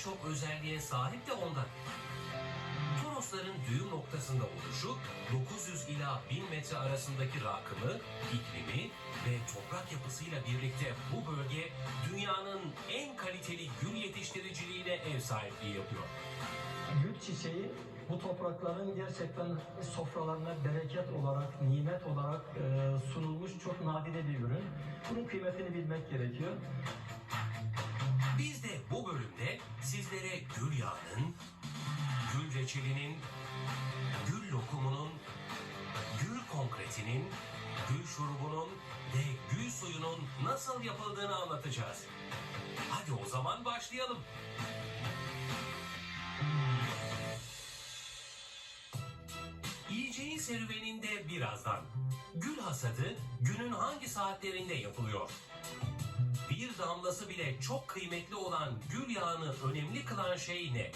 birçok özelliğe sahip de ondan. Torosların düğüm noktasında oluşu 900 ila 1000 metre arasındaki rakımı, iklimi ve toprak yapısıyla birlikte bu bölge dünyanın en kaliteli gül yetiştiriciliğine ev sahipliği yapıyor. Gül çiçeği bu toprakların gerçekten sofralarına bereket olarak, nimet olarak e, sunulmuş çok nadide bir ürün. Bunun kıymetini bilmek gerekiyor. Sizlere gül yağının, gül reçelinin, gül lokumunun, gül konkretinin, gül şurubunun ve gül suyunun nasıl yapıldığını anlatacağız. Hadi o zaman başlayalım. Yiyeceğin serüveninde birazdan. Gül hasadı günün hangi saatlerinde yapılıyor? Bir damlası bile çok kıymetli olan gül yağını önemli kılan şey ne?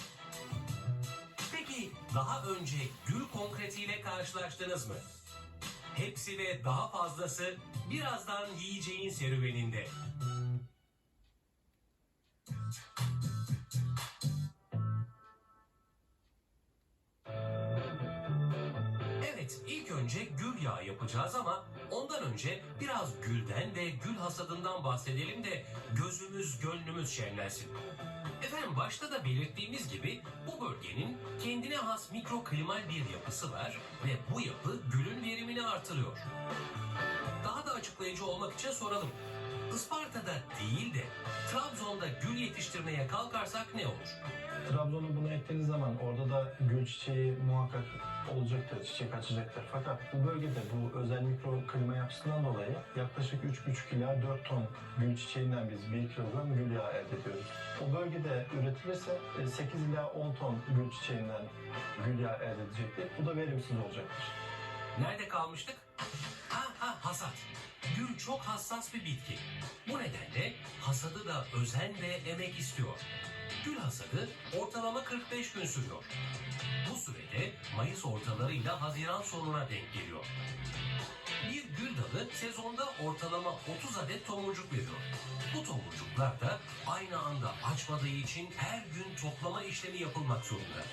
Peki daha önce gül konkretiyle karşılaştınız mı? Hepsi ve daha fazlası birazdan yiyeceğin serüveninde. Evet, ilk önce gül yağı yapacağız ama ondan önce biraz gülden ve gül hasadından bahsedelim de gözümüz gönlümüz şenlensin. Efendim başta da belirttiğimiz gibi bu bölgenin kendine has mikroklimal bir yapısı var ve bu yapı gülün verimini artırıyor. Daha da açıklayıcı olmak için soralım. Isparta'da değil de Trabzon'da gül yetiştirmeye kalkarsak ne olur? Trabzon'u buna eklediğiniz zaman orada da gül çiçeği muhakkak olacaktır, çiçek açacaktır. Fakat bu bölgede bu özel mikro klima yapısından dolayı yaklaşık 3,5 ila 4 ton gül çiçeğinden biz 1 kilogram gül yağı elde ediyoruz. O bölgede üretilirse e, 8 ila 10 ton gül çiçeğinden gül yağı elde edecektir. Bu da verimsiz olacaktır. Nerede kalmıştık? Ha ha hasat. Gül çok hassas bir bitki. Bu nedenle hasadı da özen ve emek istiyor. Gül hasadı ortalama 45 gün sürüyor. Bu sürede Mayıs ortalarıyla Haziran sonuna denk geliyor. Bir gül dalı sezonda ortalama 30 adet tomurcuk veriyor. Bu tomurcuklar da aynı anda açmadığı için her gün toplama işlemi yapılmak zorunda.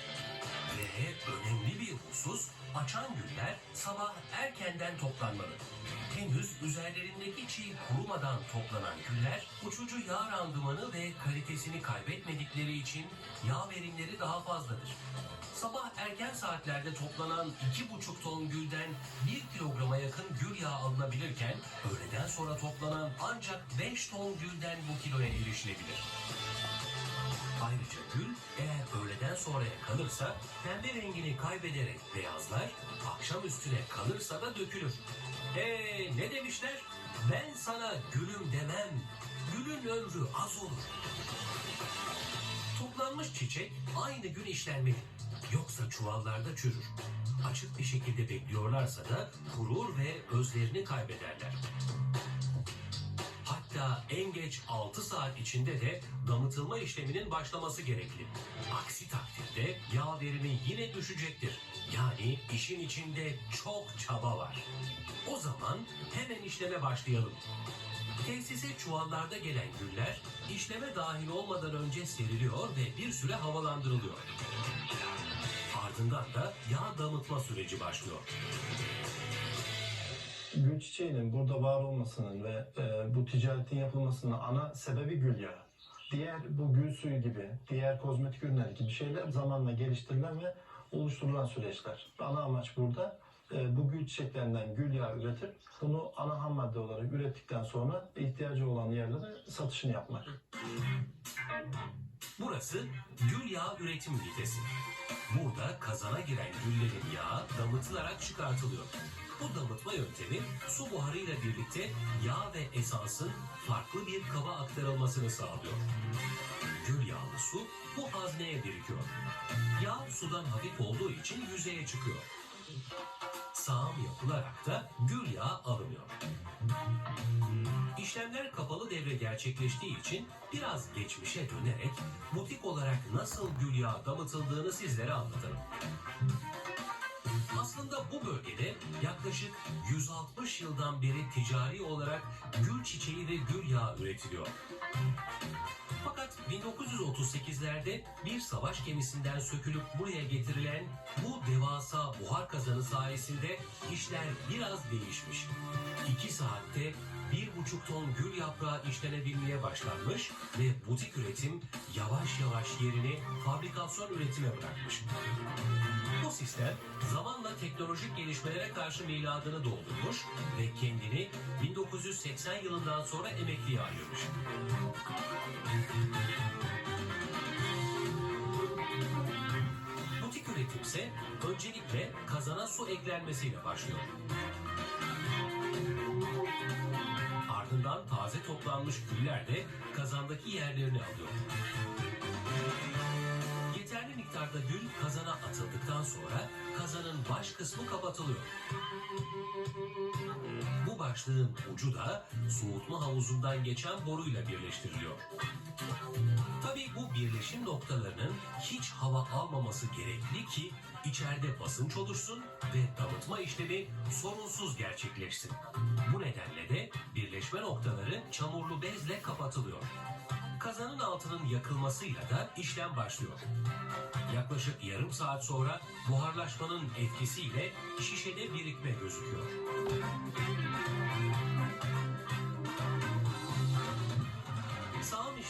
Ve önemli bir husus, açan güller sabah erkenden toplanmalı. Henüz üzerlerindeki çiğ kurumadan toplanan güller, uçucu yağ randımanı ve kalitesini kaybetmedikleri için yağ verimleri daha fazladır. Sabah erken saatlerde toplanan 2,5 ton gülden 1 kilograma yakın gül yağı alınabilirken, öğleden sonra toplanan ancak 5 ton gülden bu kiloya erişilebilir. Ayrıca gül eğer öğleden sonraya kalırsa pembe rengini kaybederek beyazlar, akşam üstüne kalırsa da dökülür. Eee ne demişler? Ben sana gülüm demem, gülün ömrü az olur. Toplanmış çiçek aynı gün işlenmeli. Yoksa çuvallarda çürür. Açık bir şekilde bekliyorlarsa da kurur ve özlerini kaybederler. Hatta en geç 6 saat içinde de damıtılma işleminin başlaması gerekli. Aksi takdirde yağ verimi yine düşecektir. Yani işin içinde çok çaba var. O zaman hemen işleme başlayalım. Tesise çuvallarda gelen güller işleme dahil olmadan önce seriliyor ve bir süre havalandırılıyor. Ardından da yağ damıtma süreci başlıyor. Gül çiçeğinin burada var olmasının ve e, bu ticaretin yapılmasının ana sebebi gül yağı. Diğer bu gül suyu gibi, diğer kozmetik ürünler gibi şeyler zamanla geliştirilen ve oluşturulan süreçler. Ana amaç burada e, bu gül çiçeklerinden gül yağı üretip bunu ana ham madde olarak ürettikten sonra ihtiyacı olan yerlere satışını yapmak. Burası gül yağı üretim ünitesi. Burada kazana giren güllerin yağı damıtılarak çıkartılıyor. Bu damıtma yöntemi su buharıyla birlikte yağ ve esansın farklı bir kaba aktarılmasını sağlıyor. Gül yağlı su bu hazneye birikiyor. Yağ sudan hafif olduğu için yüzeye çıkıyor. Sağım yapılarak da gül yağı alınıyor. İşlemler kapalı devre gerçekleştiği için biraz geçmişe dönerek butik olarak nasıl gül yağı damıtıldığını sizlere anlatalım. Aslında bu bölgede yaklaşık 160 yıldan beri ticari olarak gül çiçeği ve gül yağı üretiliyor. Fakat 1938'lerde bir savaş gemisinden sökülüp buraya getirilen bu devasa buhar kazanı sayesinde işler biraz değişmiş. 2 saatte bir buçuk ton gül yaprağı işlenebilmeye başlanmış ve butik üretim yavaş yavaş yerini fabrikasyon üretime bırakmış. Bu sistem zamanla teknolojik gelişmelere karşı miladını doldurmuş ve kendini 1980 yılından sonra emekliye ayırmış. Butik üretim ise öncelikle kazana su eklenmesiyle başlıyor. Ardından taze toplanmış güller de kazandaki yerlerini alıyor. Yeterli miktarda gül kazana atıldıktan sonra kazanın baş kısmı kapatılıyor. Bu başlığın ucu da soğutma havuzundan geçen boruyla birleştiriliyor. Tabii bu birleşim noktalarının hiç hava almaması gerekli ki içeride basınç oluşsun ve damıtma işlemi sorunsuz gerçekleşsin. Bu nedenle de birleşme noktaları çamurlu bezle kapatılıyor. Kazanın altının yakılmasıyla da işlem başlıyor. Yaklaşık yarım saat sonra buharlaşmanın etkisiyle şişede birikme gözüküyor.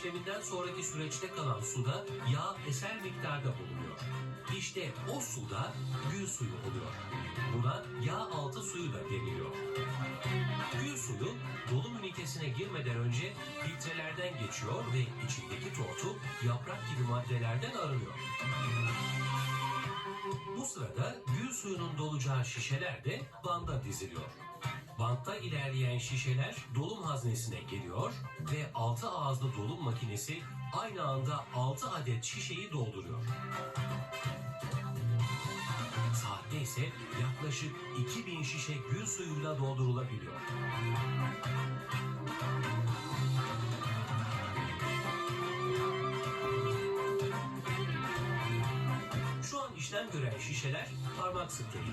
İşleminden sonraki süreçte kalan suda yağ eser miktarda bulunuyor. İşte o suda gül suyu oluyor. Buna yağ altı suyu da deniliyor. Gül suyu dolum ünitesine girmeden önce filtrelerden geçiyor ve içindeki tortu yaprak gibi maddelerden arınıyor. Bu sırada gül suyunun dolacağı şişeler de banda diziliyor. Bantta ilerleyen şişeler dolum haznesine geliyor ve 6 ağızlı dolum makinesi aynı anda 6 adet şişeyi dolduruyor. Saatte ise yaklaşık 2000 şişe gül suyuyla doldurulabiliyor. Şu an işlem gören şişeler parmak spreyi.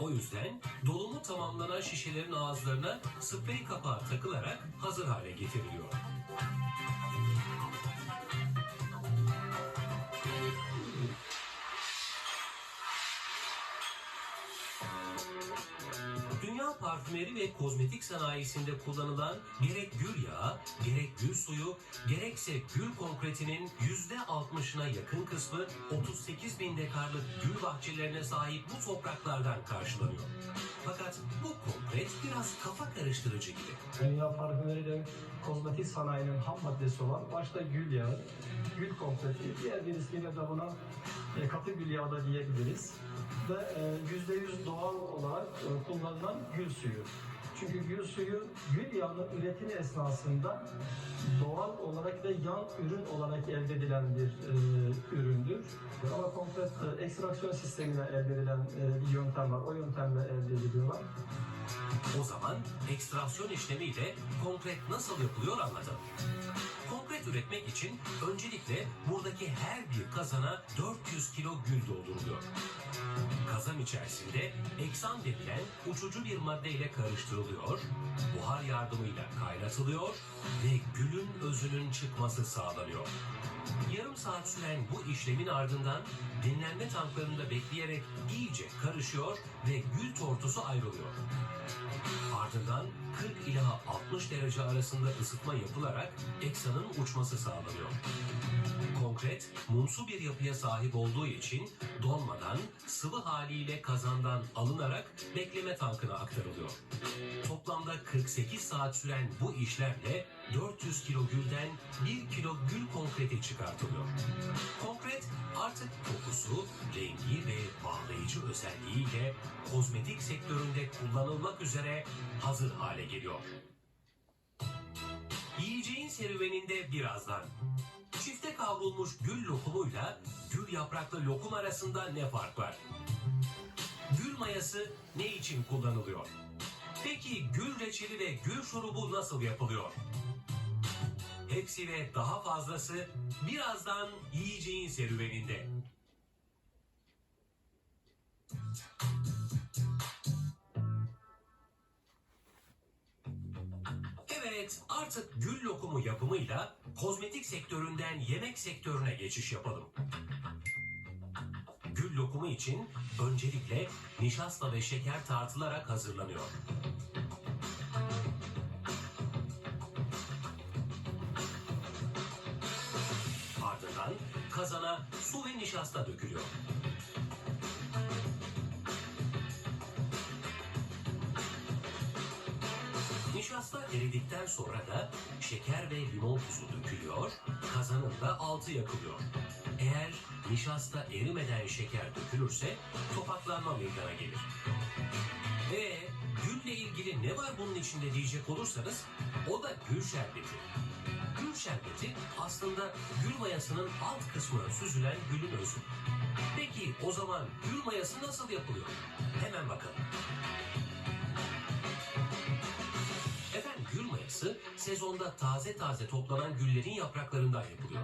O yüzden dolumu tamamlanan şişelerin ağızlarına sprey kapağı takılarak hazır hale getiriliyor. Parfümeri ve kozmetik sanayisinde kullanılan gerek gül yağı, gerek gül suyu, gerekse gül konkretinin %60'ına yakın kısmı 38 bin dekarlık gül bahçelerine sahip bu topraklardan karşılanıyor. Fakat bu konkret biraz kafa karıştırıcı gibi. Dünya parfümeri de kozmetik sanayinin ham maddesi olan başta gül yağı, gül kompleti, diğer bir ismiyle de buna e, katı gül yağı da diyebiliriz. Ve e, %100 doğal olarak e, kullanılan gül suyu. Çünkü gül suyu gül yağının üretimi esnasında doğal olarak ve yan ürün olarak elde edilen bir e, üründür. Ama konkret e, ekstraksiyon sistemiyle elde edilen e, bir var. O yöntemle elde ediliyorlar. O zaman ekstrasyon işlemiyle konkret nasıl yapılıyor anlatalım. Konkret üretmek için öncelikle buradaki her bir kazana 400 kilo gül dolduruluyor. Kazan içerisinde eksan denilen uçucu bir madde ile karıştırılıyor, buhar yardımıyla kaynatılıyor ve gülün özünün çıkması sağlanıyor. Yarım saat süren bu işlemin ardından dinlenme tanklarında bekleyerek iyice karışıyor ve gül tortusu ayrılıyor. Ardından 40 ila 60 derece arasında ısıtma yapılarak eksanın uçması sağlanıyor. Konkret, mumsu bir yapıya sahip olduğu için donmadan sıvı haliyle kazandan alınarak bekleme tankına aktarılıyor. Toplamda 48 saat süren bu işlemle 400 kilo gülden 1 kilo gül konkreti çıkartılıyor. Konkret artık kokusu, rengi ve bağlayıcı özelliğiyle kozmetik sektöründe kullanılmak üzere hazır hale geliyor. Yiyeceğin serüveninde birazdan. Çifte kavrulmuş gül lokumuyla gül yapraklı lokum arasında ne fark var? Gül mayası ne için kullanılıyor? Peki gül reçeli ve gül şurubu nasıl yapılıyor? Hepsi ve daha fazlası birazdan yiyeceğin serüveninde. Evet, Artık gül lokumu yapımıyla kozmetik sektöründen yemek sektörüne geçiş yapalım. Lokumu için öncelikle nişasta ve şeker tartılarak hazırlanıyor. Ardından kazana su ve nişasta dökülüyor. Nişasta eridikten sonra da şeker ve limon tuzu dökülüyor, kazanın da altı yakılıyor. Eğer nişasta erimeden şeker dökülürse topaklanma meydana gelir. Ve gülle ilgili ne var bunun içinde diyecek olursanız o da gül şerbeti. Gül şerbeti aslında gül mayasının alt kısmına süzülen gülün özü. Peki o zaman gül mayası nasıl yapılıyor? Hemen bakalım. Mayası sezonda taze taze toplanan güllerin yapraklarından yapılıyor.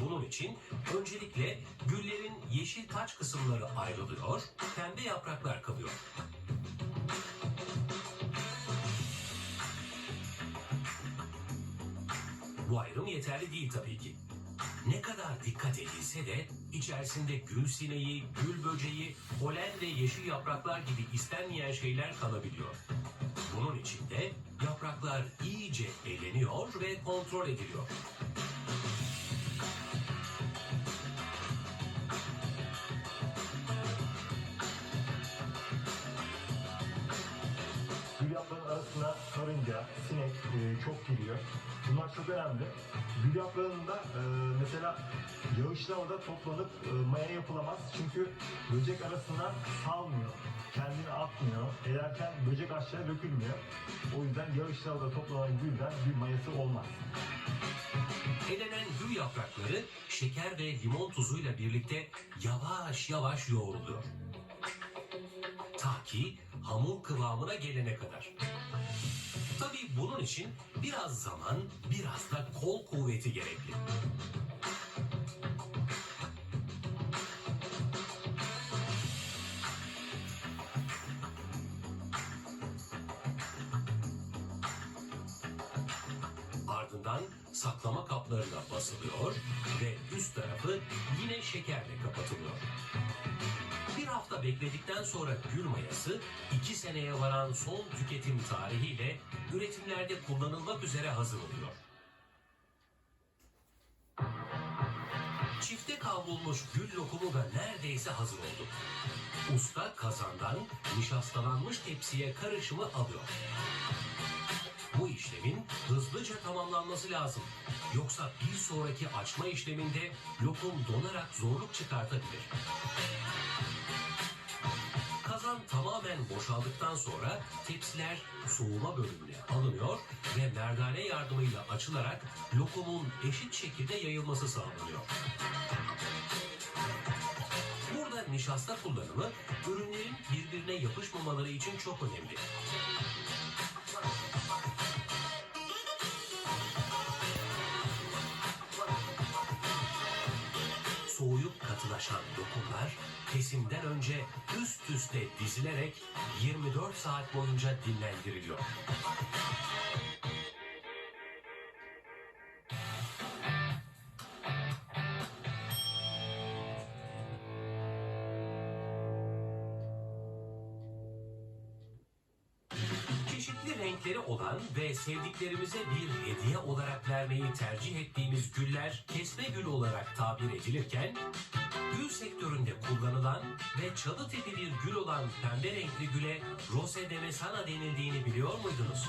Bunun için öncelikle güllerin yeşil taç kısımları ayrılıyor, pembe yapraklar kalıyor. Bu ayrım yeterli değil tabii ki. Ne kadar dikkat edilse de içerisinde gül sineği, gül böceği, polen ve yeşil yapraklar gibi istenmeyen şeyler kalabiliyor. Bunun için de yapraklar iyice eleniyor ve kontrol ediliyor. Gül yaprağının arasına karınca, sinek e, çok giriyor. Bunlar çok önemli. Gül yaprağında e, mesela yağışlarda toplanıp e, maya yapılamaz. Çünkü böcek arasına salmıyor. Kendini atmıyor. Eğerken böcek aşağıya dökülmüyor. O yüzden yağışlarda toplanan gülden gül mayası olmaz. Elenen gül yaprakları şeker ve limon tuzuyla birlikte yavaş yavaş yoğruluyor. Ta ki hamur kıvamına gelene kadar. Tabii bunun için biraz zaman, biraz da kol kuvveti gerekli. Ardından saklama kaplarına basılıyor ve üst tarafı yine şekerle kapatılıyor. Hafta bekledikten sonra gül mayası iki seneye varan son tüketim tarihiyle üretimlerde kullanılmak üzere hazır oluyor. Çifte kavrulmuş gül lokumu da neredeyse hazır oldu. Usta kazandan nişastalanmış tepsiye karışımı alıyor. Bu işlemin hızlıca tamamlanması lazım. Yoksa bir sonraki açma işleminde lokum donarak zorluk çıkartabilir. Tamamen boşaldıktan sonra tepsiler soğuma bölümüne alınıyor ve merdane yardımıyla açılarak lokumun eşit şekilde yayılması sağlanıyor. Burada nişasta kullanımı ürünlerin birbirine yapışmamaları için çok önemli. Soğuyup katılaşan lokumlar kesimden önce üst üste dizilerek 24 saat boyunca dinlendiriliyor. Çeşitli renkleri olan ve sevdiklerimize bir hediye olarak vermeyi tercih ettiğimiz güller kesme gül olarak tabir edilirken, gül sektöründe kullanılan ve çalı tipi bir gül olan pembe renkli güle Rose de Mesana denildiğini biliyor muydunuz?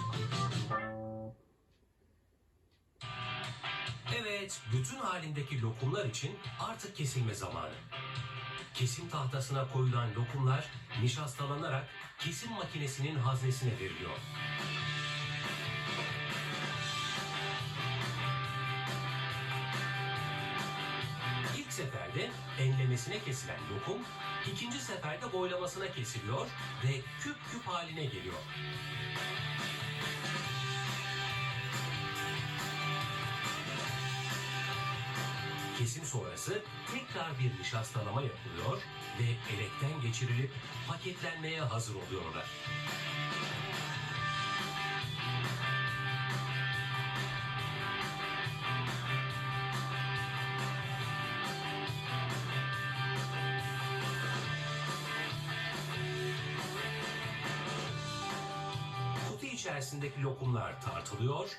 Evet, bütün halindeki lokumlar için artık kesilme zamanı. Kesim tahtasına koyulan lokumlar nişastalanarak kesim makinesinin haznesine veriliyor. Seferde enlemesine kesilen lokum, ikinci seferde boylamasına kesiliyor ve küp küp haline geliyor. Kesim sonrası tekrar bir nişastalama yapılıyor ve elekten geçirilip paketlenmeye hazır oluyorlar. İçerisindeki lokumlar tartılıyor.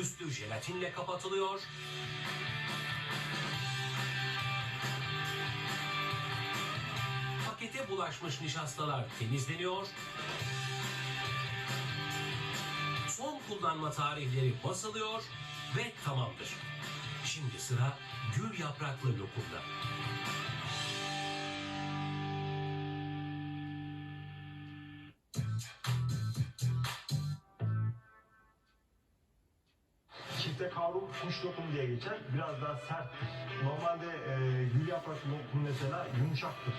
Üstü jelatinle kapatılıyor. Pakete bulaşmış nişastalar temizleniyor. Son kullanma tarihleri basılıyor ve tamamdır. Şimdi sıra gül yapraklı lokumda. Lokum diye geçer. Biraz daha serttir. Normalde e, gül yapraklı lokum mesela yumuşaktır.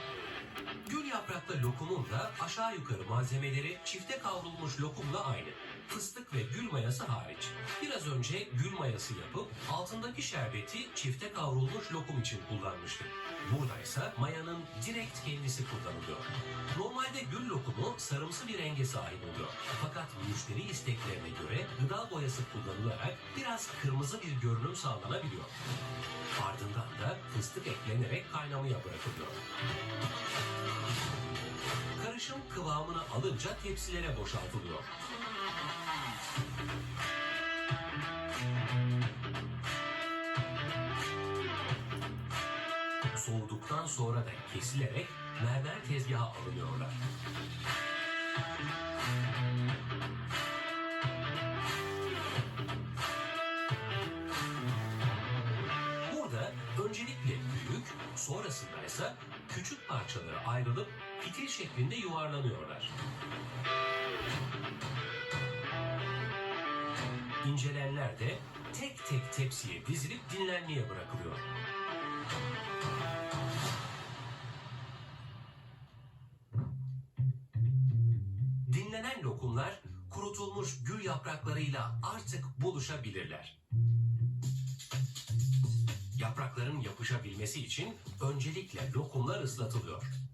Gül yapraklı lokumun da aşağı yukarı malzemeleri çifte kavrulmuş lokumla aynı. Fıstık ve gül mayası hariç. Biraz önce gül mayası yapıp altındaki şerbeti çifte kavrulmuş lokum için kullanmıştık. Buradaysa mayanın direkt kendisi kullanılıyor. Normalde gül lokumu sarımsı bir renge sahip oluyor. Fakat müşteri isteklerine göre gıda boyası kullanılarak biraz kırmızı bir görünüm sağlanabiliyor. Ardından da fıstık eklenerek kaynamaya bırakılıyor. Karışım kıvamını alınca tepsilere boşaltılıyor. Soğuduktan sonra da kesilerek mermer tezgaha alınıyorlar. Burada öncelikle büyük, sonrasında ise küçük parçalara ayrılıp fitil şeklinde yuvarlanıyorlar. İncelenler de tek tek tepsiye dizilip dinlenmeye bırakılıyor. Dinlenen lokumlar kurutulmuş gül yapraklarıyla artık buluşabilirler. Yaprakların yapışabilmesi için öncelikle lokumlar ıslatılıyor.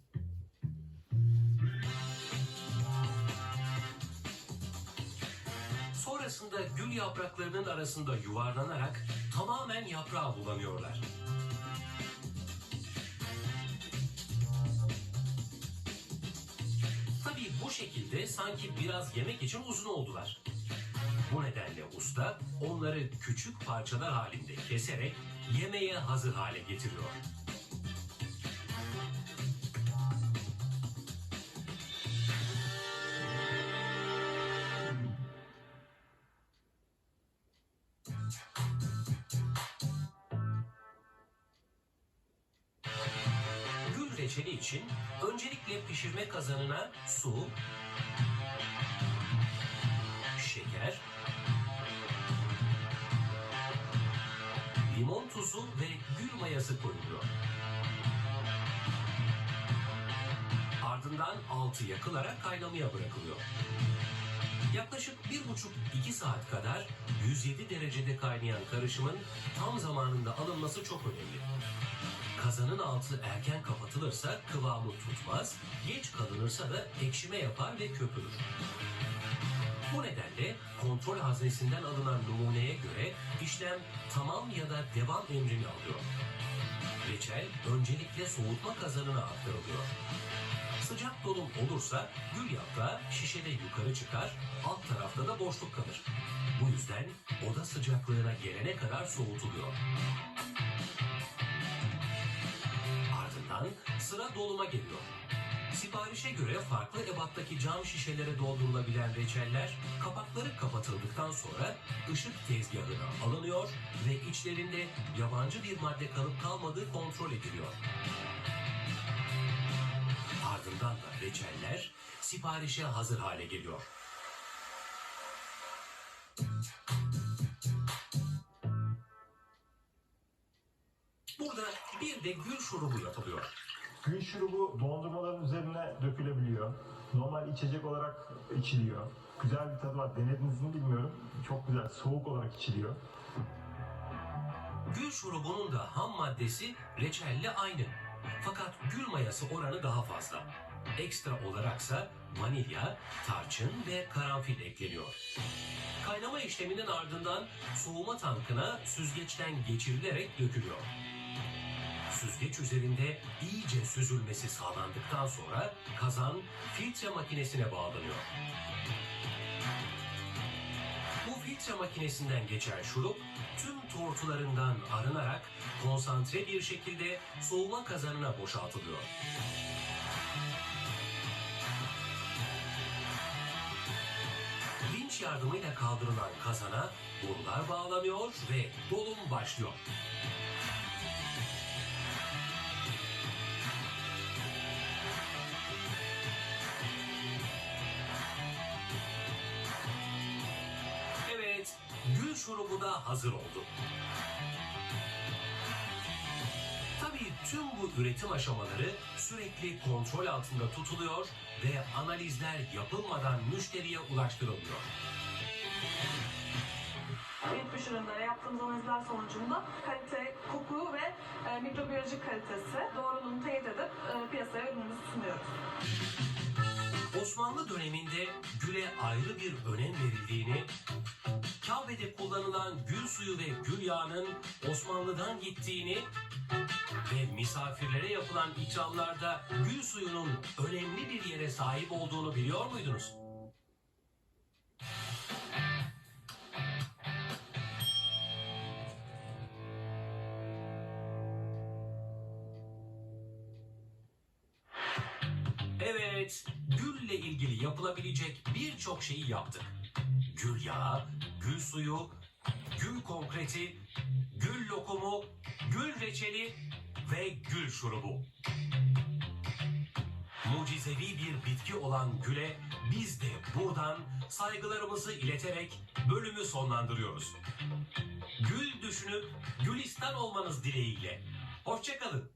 Sonrasında gül yapraklarının arasında yuvarlanarak tamamen yaprağa bulanıyorlar. Tabii bu şekilde sanki biraz yemek için uzun oldular. Bu nedenle usta onları küçük parçalar halinde keserek yemeğe hazır hale getiriyor. Gül reçeli için öncelikle pişirme kazanına su, şeker, limon tuzu ve gül mayası koyuluyor. Ardından altı yakılarak kaynamaya bırakılıyor. Yaklaşık 1,5-2 saat kadar 107 derecede kaynayan karışımın tam zamanında alınması çok önemli. Kazanın altı erken kapatılırsa kıvamı tutmaz, geç kalınırsa da ekşime yapar ve köpürür. Bu nedenle kontrol haznesinden alınan numuneye göre işlem tamam ya da devam emrini alıyor. Reçel öncelikle soğutma kazanına aktarılıyor. Sıcak dolum olursa gül yaprağı şişede yukarı çıkar, alt tarafta da boşluk kalır. Bu yüzden oda sıcaklığına gelene kadar soğutuluyor. Ardından sıra doluma geliyor. Siparişe göre farklı ebattaki cam şişelere doldurulabilen reçeller kapakları kapatıldıktan sonra ışık tezgahına alınıyor ve içlerinde yabancı bir madde kalıp kalmadığı kontrol ediliyor. Ardından da reçeller siparişe hazır hale geliyor. Burada bir de gül şurubu yapılıyor. Gül şurubu dondurmaların üzerine dökülebiliyor. normal içecek olarak içiliyor. Güzel bir tadı var. Denediniz mi bilmiyorum. Çok güzel. Soğuk olarak içiliyor. Gül şurubunun da ham maddesi reçelle aynı. Fakat gül mayası oranı daha fazla. Ekstra olaraksa vanilya, tarçın ve karanfil ekleniyor. Kaynama işleminin ardından soğuma tankına süzgeçten geçirilerek dökülüyor. Süzgeç üzerinde iyice süzülmesi sağlandıktan sonra kazan filtre makinesine bağlanıyor. Filtre makinesinden geçen şurup tüm tortularından arınarak konsantre bir şekilde soğuma kazanına boşaltılıyor. Vinç yardımıyla kaldırılan kazana borular bağlanıyor ve dolum başlıyor. Şurubu da hazır oldu. Tabii tüm bu üretim aşamaları sürekli kontrol altında tutuluyor ve analizler yapılmadan müşteriye ulaştırılıyor. Bitmiş ürünlere yaptığımız analizler sonucunda kalite, koku ve e, mikrobiyolojik kalitesi doğruluğunu teyit edip e, piyasaya ürünümüzü sunuyoruz. Osmanlı döneminde güle ayrı bir önem verildiğini, Kabe'de kullanılan gül suyu ve gül yağının Osmanlı'dan gittiğini ve misafirlere yapılan ikramlarda gül suyunun önemli bir yere sahip olduğunu biliyor muydunuz? Birçok şeyi yaptık. Gül yağı, gül suyu, gül konkreti, gül lokumu, gül reçeli ve gül şurubu. Mucizevi bir bitki olan güle biz de buradan saygılarımızı ileterek bölümü sonlandırıyoruz. Gül düşünüp gülistan olmanız dileğiyle. Hoşçakalın.